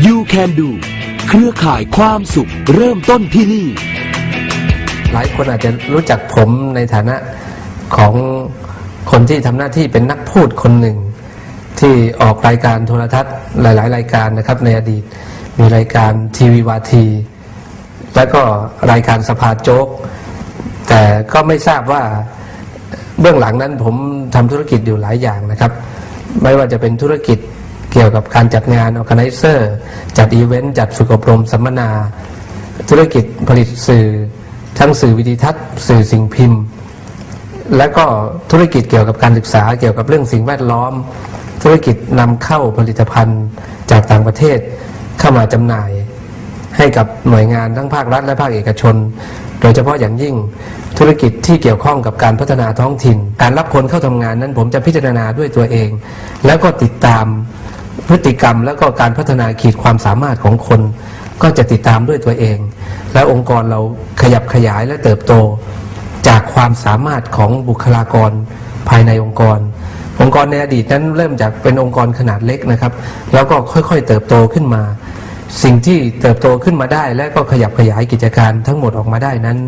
You Can Do เครือข่ายความสุขเริ่มต้นที่นี่ หลายคนอาจจะรู้จักผมในฐานะของคนที่ทำหน้าที่เป็นนักพูดคนหนึ่ง ที่ออกรายการโทรทัศน์หลาย ๆ รายการนะครับในอดีต มีรายการทีวีวาที แล้วก็รายการสภาโจ๊ก แต่ก็ไม่ทราบว่าเบื้องหลังนั้นผมทำธุรกิจอยู่หลายอย่างนะครับ ไม่ว่าจะเป็นธุรกิจ เกี่ยวกับการจัดงาน o r g a n i z e r จัดอีเวนต์จัดฝึกอบรมสัมมนา ธุรกิจผลิตสื่อ ทั้งสื่อวิดีทัศน์ สื่อสิ่งพิมพ์ และก็ธุรกิจเกี่ยวกับการศึกษาเกี่ยวกับเรื่องสิ่งแวดล้อม ธุรกิจนำเข้าผลิตภัณฑ์จากต่างประเทศเข้ามาจำหน่าย ให้กับหน่วยงานทั้งภาครัฐและภาคเอกชน โดยเฉพาะอย่างยิ่งธุรกิจที่เกี่ยวข้องกับการพัฒนาท้องถิ่น การรับคนเข้าทำงานนั้นผมจะพิจารณาด้วยตัวเอง แล้วก็ติดตาม พฤติกรรมแล้วก็การพัฒนาขีดความสามารถของคน ก็จะติดตามด้วยตัวเอง และองค์กรเราขยับขยายและเติบโต จากความสามารถของบุคลากรภายในองค์กร องค์กรในอดีตนั้นเริ่มจากเป็นองค์กรขนาดเล็กนะครับ แล้วก็ค่อยๆเติบโตขึ้นมา สิ่งที่เติบโตขึ้นมาได้ และก็ขยับขยายกิจการทั้งหมดออกมาได้นั้น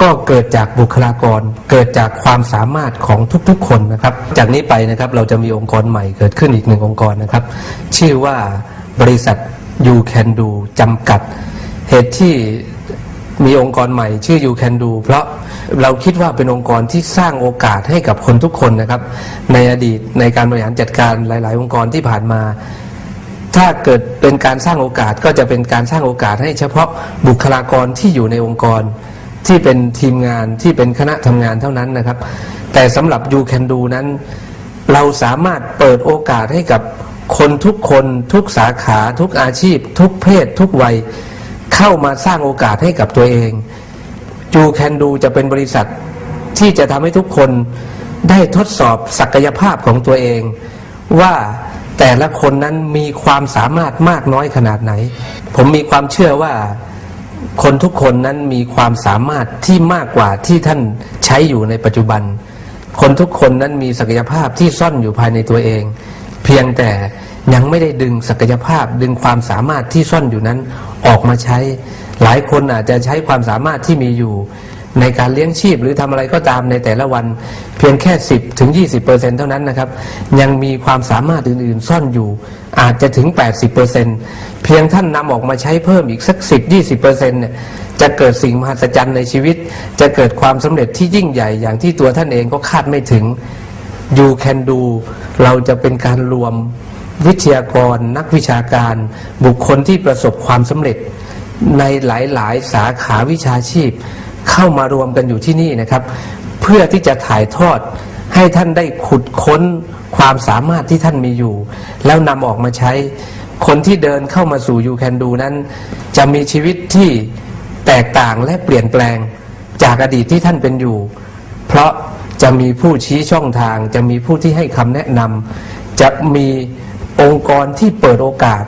ก็เกิดจากบุคลากร เกิดจากความสามารถของทุกๆคนนะครับ จากนี้ไปนะครับเราจะมีองค์กรใหม่เกิดขึ้นอีกหนึ่งองค์กรนะครับ ชื่อว่าบริษัท You Can Do จำกัด เหตุที่มีองค์กรใหม่ชื่อ You Can Do เพราะเราคิดว่าเป็นองค์กรที่สร้างโอกาสให้กับคนทุกคนนะครับ ในอดีตในการบริหารจัดการหลาย ๆ องค์กรที่ผ่านมา ถ้าเกิดเป็นการสร้างโอกาสก็จะเป็นการสร้างโอกาสให้เฉพาะบุคลากรที่อยู่ในองค์กร ที่เป็นทีมงานที่เป็นคณะทำงานเท่านั้นนะครับ แต่สำหรับ You Can Do นั้น เราสามารถเปิดโอกาสให้กับคนทุกคนทุกสาขาทุกอาชีพ ทุกเพศ ทุกวัย เข้ามาสร้างโอกาสให้กับตัวเอง You Can Do จะเป็นบริษัทที่จะทำให้ทุกคนได้ทดสอบศักยภาพของตัวเอง ว่าแต่ละคนนั้นมีความสามารถมากน้อยขนาดไหน ผมมีความเชื่อว่า คนทุกคนนั้นมีความสามารถที่มากกว่าที่ท่านใช้อยู่ในปัจจุบัน คนทุกคนนั้นมีศักยภาพที่ซ่อนอยู่ภายในตัวเอง เพียงแต่ยังไม่ได้ดึงศักยภาพดึงความสามารถที่ซ่อนอยู่นั้นออกมาใช้ หลายคนอาจจะใช้ความสามารถที่มีอยู่ ในการเลี้ยงชีพหรือทำอะไรก็ตามในแต่ละวันเพียงแค่ 10ถึง20เปอร์เซ็นเท่านั้นนะครับ ยังมีความสามารถอื่นๆ ซ่อนอยู่อาจจะถึง 80เปอร์เซ็นเพียงท่านนำออกมาใช้เพิ่มอีกสัก 10 20เปอร์เซ็นเนี่ยจะเกิดสิ่งมหัศจรรย์ในชีวิต จะเกิดความสำเร็จที่ยิ่งใหญ่อย่างที่ตัวท่านเองก็คาดไม่ถึง You Can Do เราจะเป็นการรวมวิทยากร นักวิชาการ บุคคลที่ประสบความสำเร็จในหลาย ๆ สาขาวิชาชีพ เข้ามารวมกันอยู่ที่นี่นะครับ เพื่อที่จะถ่ายทอดให้ท่านได้ขุดค้นความสามารถที่ท่านมีอยู่ แล้วนำออกมาใช้ คนที่เดินเข้ามาสู่ You Can Do นั้น จะมีชีวิตที่แตกต่างและเปลี่ยนแปลงจากอดีตที่ท่านเป็นอยู่ เพราะจะมีผู้ชี้ช่องทาง จะมีผู้ที่ให้คำแนะนำจะมีองค์กรที่เปิดโอกาส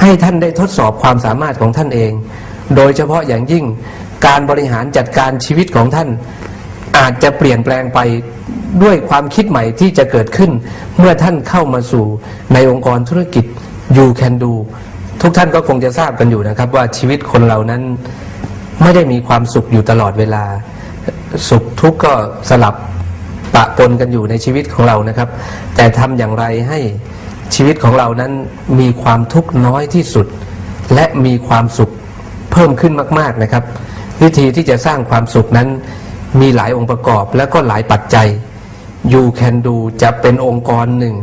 ให้ท่านได้ทดสอบความสามารถของท่านเอง โดยเฉพาะอย่างยิ่ง การบริหารจัดการชีวิตของท่าน อาจจะเปลี่ยนแปลงไปด้วยความคิดใหม่ที่จะเกิดขึ้น เมื่อท่านเข้ามาสู่ในองค์กรธุรกิจ You Can Do ทุกท่านก็คงจะทราบกันอยู่นะครับ ว่าชีวิตคนเรานั้นไม่ได้มีความสุขอยู่ตลอดเวลา สุขทุกข์ก็สลับปะปนกันอยู่ในชีวิตของเรานะครับ แต่ทำอย่างไรให้ชีวิตของเรานั้นมีความทุกข์น้อยที่สุด และมีความสุขเพิ่มขึ้นมาก ๆนะครับ วิธีที่จะสร้างความสุขนั้น มีหลายองค์ประกอบและก็หลายปัจจัย You Can Do จะเป็นองค์กรหนึ่ง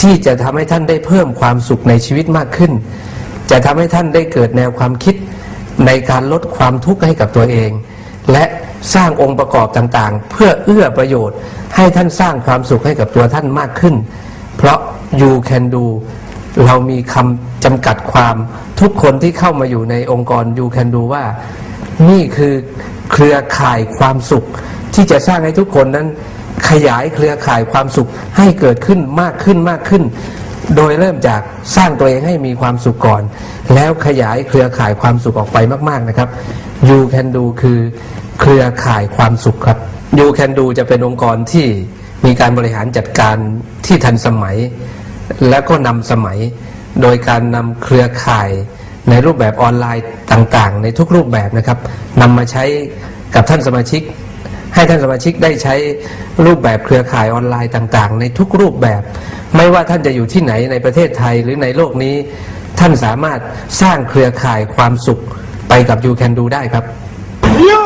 ที่จะทำให้ท่านได้เพิ่มความสุขในชีวิตมากขึ้น จะทำให้ท่านได้เกิดแนวความคิดในการลดความทุกข์ให้กับตัวเอง และสร้างองค์ประกอบต่างๆ เพื่อเอื้อประโยชน์ให้ท่านสร้างความสุขให้กับตัวท่านมากขึ้น เพราะ You Can Do เรามีคำจำกัดความทุกคนที่เข้ามาอยู่ในองค์กร You Can Do ว่า นี่คือเครือข่ายความสุข ที่จะสร้างให้ทุกคนนั้นขยายเครือข่ายความสุขให้เกิดขึ้นมากขึ้นมากขึ้น โดยเริ่มจากสร้างตัวเองให้มีความสุขก่อน แล้วขยายเครือข่ายความสุขออกไปมาก ๆนะครับ You Can Do คือเครือข่ายความสุขครับ You Can Do จะเป็นองค์กรที่มีการบริหารจัดการที่ทันสมัย และก็นำสมัย โดยการนำเครือข่าย ในรูปแบบออนไลน์ต่างๆ ในทุกรูปแบบนะครับนำมาใช้กับท่านสมาชิก ให้ท่านสมาชิกได้ใช้รูปแบบเครือข่ายออนไลน์ต่างๆ ในทุกรูปแบบ ไม่ว่าท่านจะอยู่ที่ไหนในประเทศไทยหรือในโลกนี้ ท่านสามารถสร้างเครือข่ายความสุขไปกับ You Can Do ได้ครับ You